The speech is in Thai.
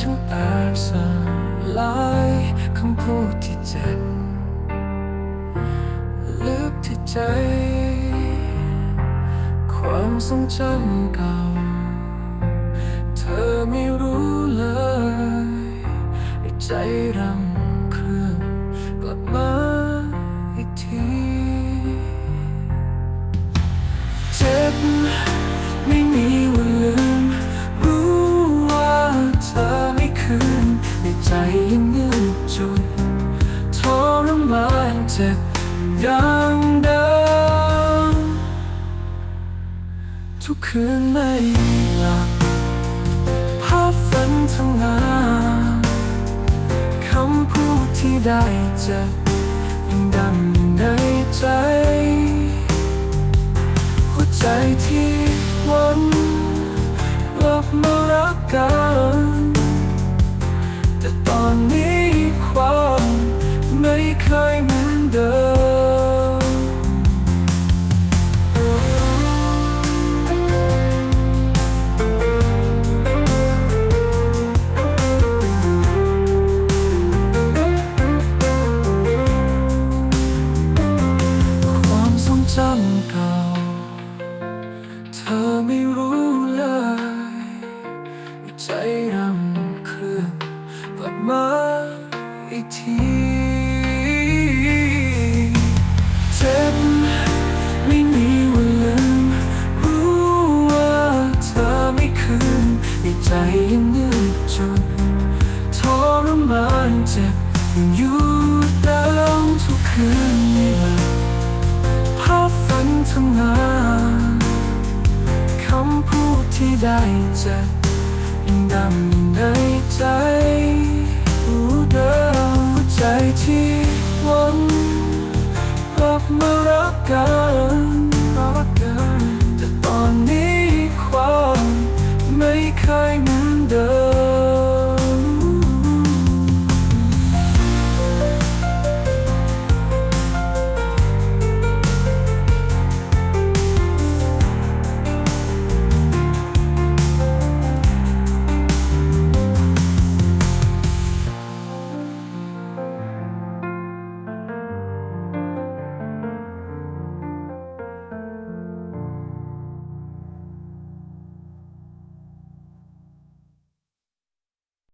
ฉันแอบสลายคำพูดที่เจ็บลึกที่ใจ ความทรงจำเก่า เธอไม่รู้เลย ใจรำเครื่องกลับมา เจ็บยังเดิมทุกคืนไม่หลับภาพฝันทำงานคำพูดที่ได้เจ็บยังดังอยู่ในใจ หัวใจที่หวนกลับมารักกัน แต่ตอนนี้ เก่า เธอไม่รู้เลยใจรำเครื่องกลับมาอีกทีเจ็บไม่มีวันลืมรู้ว่าเธอไม่คืนในใจยังยืดจุดทรมานเจ็บยังอยู่ำพูดที่ได้จะยังดำอยู่ในใจรู้เดิมใจที่หวันกลับมารักกันรักกันแต่ตอนนี้ความไม่เคยเห